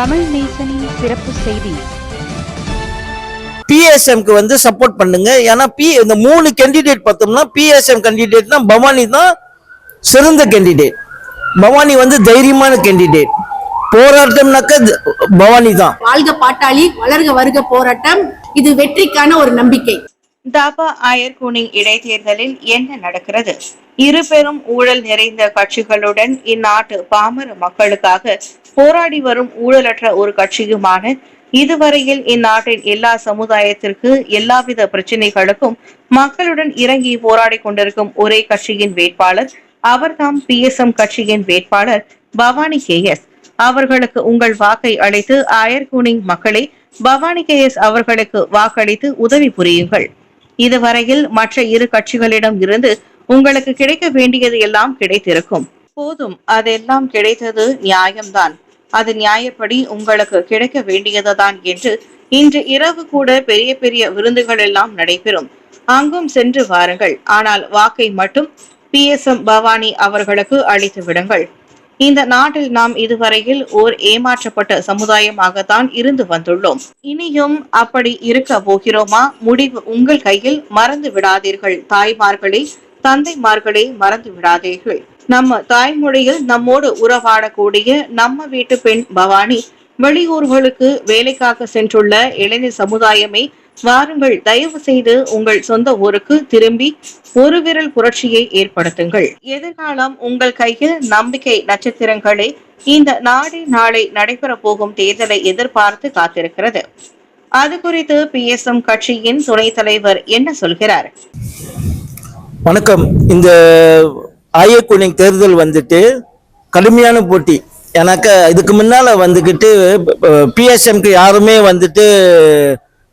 தமிழ் நேசனின் சிறப்பு செய்தி. பிஎஸ்எம்க்கு வந்து சப்போர்ட் பண்ணுங்க. ஏன்னா பி இந்த மூணு கேண்டிடேட் பார்த்தோம்னா பிஎஸ்எம் கேண்டிடேட்னா பவானி தான் சிறந்த கேண்டிடேட் பவானி வந்து தைரியமான கேண்டிடேட் போராட்டம்னாக்க பவானி தான். வாழ்க பாட்டாளி வளர்க வருக போராட்டம். இது வெற்றிக்கான ஒரு நம்பிக்கை. தாபா அயர்குனிங் இடைத்தேர்தலில் என்ன நடக்கிறது? இரு பெரும் ஊழல் நிறைந்த கட்சிகளுடன் இந்நாட்டு பாமர மக்களுக்காக போராடி வரும் ஊழலற்ற ஒரு கட்சியுமான இதுவரையில் இந்நாட்டின் எல்லா சமுதாயத்திற்கு எல்லாவித பிரச்சனைகளுக்கும் மக்களுடன் இறங்கி போராடி கொண்டிருக்கும் ஒரே கட்சியின் வேட்பாளர் அவர்தாம் பி எஸ் எம் கட்சியின் வேட்பாளர் பவானி கே எஸ். அவர்களுக்கு உங்கள் வாக்கை அளித்து அயர்குனிங் மக்களே பவானி கே எஸ் அவர்களுக்கு வாக்களித்து உதவி புரியுங்கள். இதுவரையில் மற்ற இரு கட்சிகளிடம் இருந்து உங்களுக்கு கிடைக்க வேண்டியது எல்லாம் கிடைத்திருக்கும். போதும் அதெல்லாம் கிடைத்தது நியாயம்தான். அது நியாயப்படி உங்களுக்கு கிடைக்க வேண்டியதுதான் என்று இன்று இரவு கூட பெரிய பெரிய விருந்துகள் எல்லாம் நடைபெறும். அங்கும் சென்று வாருங்கள். ஆனால் வாக்கை மட்டும் பி எஸ் எம் பவானி அவர்களுக்கு அளித்து விடுங்கள். இந்த நாட்டில் நாம் இதுவரையில் ஓர் ஏமாற்றப்பட்ட சமுதாயமாகத்தான் இருந்து வந்துள்ளோம். இனியும் அப்படி இருக்க போகிறோமா? முடிவு உங்கள் கையில் மறந்து விடாதீர்கள். தாய்மார்களே தந்தைமார்களே மறந்து விடாதீர்கள். நம்ம தாய்மொழியில் நம்மோடு உறவாடக்கூடிய நம்ம வீட்டு பெண் பவானி வெளியூர்களுக்கு வேலைக்காக சென்றுள்ள இளைஞர் சமுதாயமே வாருங்கள் தயவு செய்து உங்கள் சொந்த ஊருக்கு திரும்பி ஒரு விரல் புரட்சியை ஏற்படுத்துங்கள் எதிர்காலம் உங்கள் கையில் நம்பிக்கை நட்சத்திரங்களே இந்த நாடே நாளை நடைபெற போகும் தேர்தலை எதிர்பார்த்து காத்திருக்கிறது அது குறித்து பி எஸ் எம் கட்சியின் துணைத் தலைவர் என்ன சொல்கிறார் வணக்கம் இந்த ஆயக்குனிங் தேர்தல் வந்துட்டு கடுமையான போட்டி எனக்கு இதுக்கு முன்னால வந்துக்கிட்டு பிஎஸ்எம்க்கு யாருமே வந்துட்டு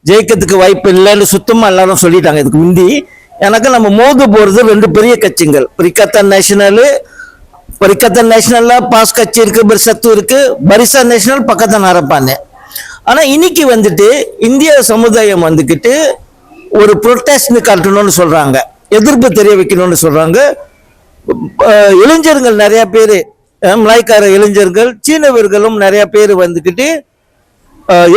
ஜெயிக்கிறதுக்கு வாய்ப்பு இல்லைன்னு சுத்தமாக எல்லாரும் சொல்லிட்டாங்க. இதுக்கு முந்தி எனக்கு நம்ம மோது போகிறது ரெண்டு பெரிய கட்சிகள். பிரிக்கத்தன் நேஷனலு பரிக்கத்தன் நேஷனலில் பாஸ் கட்சி இருக்குது பரிசத்து இருக்கு பரிசா நேஷனல் பக்கத்தான் அரப்பானே ஆனால் இன்னைக்கு வந்துட்டு இந்திய சமுதாயம் வந்துக்கிட்டு ஒரு ப்ரொட்டஸ்ட்னு காட்டணும்னு சொல்கிறாங்க எதிர்ப்பு தெரிய வைக்கணும்னு சொல்கிறாங்க இளைஞர்கள் நிறையா பேர் மலாய்க்கார இளைஞர்கள் சீனவர்களும் நிறையா பேர் வந்துக்கிட்டு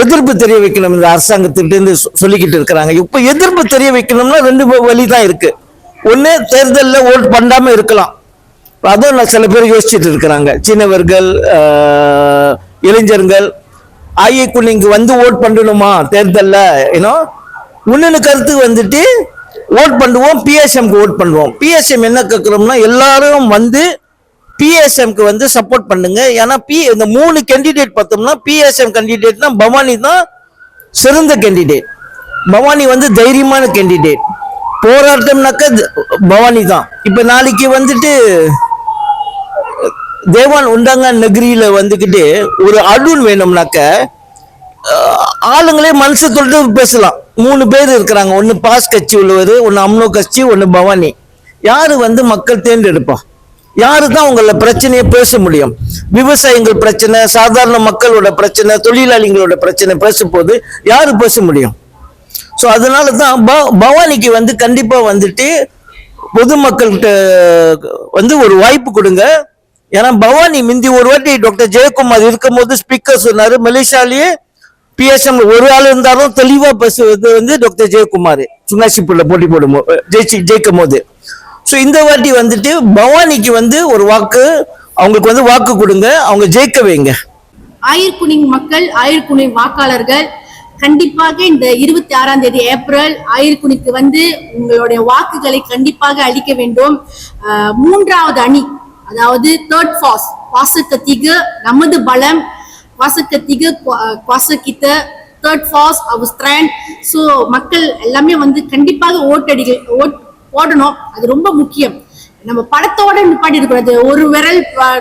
எதிர்ப்பு தெரிய வைக்கணும் இந்த அரசாங்கத்திலிருந்து சொல்லிக்கிட்டு இருக்கிறாங்க. இப்போ எதிர்ப்பு தெரிய வைக்கணும்னா ரெண்டு வழி தான் இருக்கு. ஒன்று தேர்தலில் ஓட் பண்ணாமல் இருக்கலாம். அதுவும் நான் சில பேர் யோசிச்சுட்டு இருக்கிறாங்க. சீனவர்கள் இளைஞர்கள் ஆய்வுக்கு நீங்க வந்து ஓட் பண்ணணுமா தேர்தலில்? ஏன்னோ இன்னொன்று கருத்து வந்துட்டு ஓட் பண்ணுவோம் பிஎஸ்எம்க்கு ஓட் பண்ணுவோம். பிஎஸ்எம் என்ன கேட்குறோம்னா எல்லாரும் வந்து பிஎஸ்எம்க்கு வந்து சப்போர்ட் பண்ணுங்க. ஏன்னா பி இந்த மூணு கேண்டிடேட் பார்த்தோம்னா பிஎஸ்எம் கேண்டிடேட்னா பவானி தான் சிறந்த கேண்டிடேட் பவானி வந்து தைரியமான கேண்டிடேட் போராட்டம்னாக்க பவானி தான். இப்போ நாளைக்கு வந்துட்டு தேவான் உண்டாங்க நகரியில வந்துக்கிட்டு ஒரு அடூன் வேணும்னாக்க ஆளுங்களே மனசு தொட்டு பேசலாம். மூணு பேர் இருக்கிறாங்க. ஒன்று பாஸ் கட்சி உள்ளவர் ஒன்று அம்னோ கட்சி ஒன்று பவானி. யார் வந்து மக்கள் தேர்ந்தெடுப்பா? யாரு தான் உங்கள பிரச்சனையை பேச முடியும்? விவசாயிகள் பிரச்சனை சாதாரண மக்களோட பிரச்சனை தொழிலாளிகளோட பிரச்சனை பேசும்போது யாரு பேச முடியும்? ஸோ அதனால தான் ப- பவானிக்கு வந்து கண்டிப்பாக வந்துட்டு பொதுமக்கள்கிட்ட வந்து ஒரு வாய்ப்பு கொடுங்க. ஏன்னா பவானி மிந்தி ஒரு வாட்டி டாக்டர் ஜெயக்குமார் இருக்கும்போது ஸ்பீக்கர் சொன்னாரு மலேசியாலேயே பிஎஸ்எம் ஒரு ஆள் இருந்தாலும் தெளிவா பேசுவது வந்து டாக்டர் ஜெயக்குமார். சுங்காசிப்புள்ள போட்டி போடும் ஜெயிச்சு ஜெயிக்கும் போது ஸோ இந்த வாட்டி வந்துட்டு பவானிக்கு வந்து ஒரு வாக்கு அவங்களுக்கு வந்து வாக்கு கொடுங்க அவங்க ஜெயிக்க வைங்க. ஆயிர்குனிங் மக்கள் ஆயிர்குனி வாக்காளர்கள் கண்டிப்பாக இந்த இருபத்தி ஆறாம் தேதி ஏப்ரல் ஆயிர்குனிக்கு வந்து உங்களுடைய வாக்குகளை கண்டிப்பாக அளிக்க வேண்டும். மூன்றாவது அணி அதாவது தேர்ட் ஃபாஸ் வாசக்கத்திக நமது பலம் வாசக்கத்திக வாசக்கித்த தேர்ட் ஃபாஸ் அவர் ஸ்ட்ராண்ட் ஸோ மக்கள் எல்லாமே வந்து கண்டிப்பாக ஓட்டடிகள் ஓட் போடணும் அது ரொம்ப முக்கியம். நம்ம படத்தோட நிப்பாட்டி ஒரு விரல்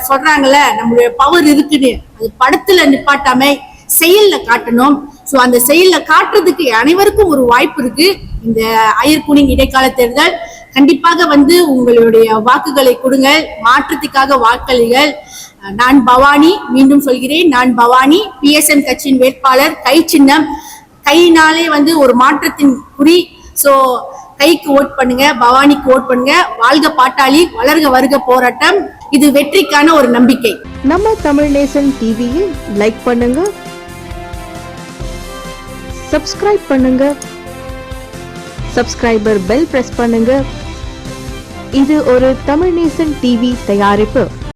சொல்றாங்கல்ல நம்மளுடைய பவர் இருக்குன்னு. அது படத்துல நிப்பாட்டாம செயல்ல காட்டணும். ஸோ அந்த செயல்ல காட்டுறதுக்கு அனைவருக்கும் ஒரு வாய்ப்பு இருக்கு. இந்த அயர்குனிங் இடைக்கால தேர்தல். கண்டிப்பாக வந்து உங்களுடைய வாக்குகளை கொடுங்க. மாற்றத்துக்காக வாக்களிகள் நான் பவானி மீண்டும் சொல்கிறேன். நான் பவானி பிஎஸ்என் கட்சியின் வேட்பாளர். கை சின்னம். கையினாலே வந்து ஒரு மாற்றத்தின் குறி. ஸோ கைக்கு ஓட் பண்ணுங்க பவானிக்கு ஓட் பண்ணுங்க. வாழ்க பாட்டாளி வளர்க வருக போராட்டம். இது வெற்றிக்கான ஒரு நம்பிக்கை. நம்ம தமிழ் நேசன் டிவியை லைக் பண்ணுங்க. சப்ஸ்கிரைப் பண்ணுங்க. சப்ஸ்கிரைபர் பெல் பிரஸ் பண்ணுங்க. இது ஒரு தமிழ் நேசன் டிவி தயாரிப்பு.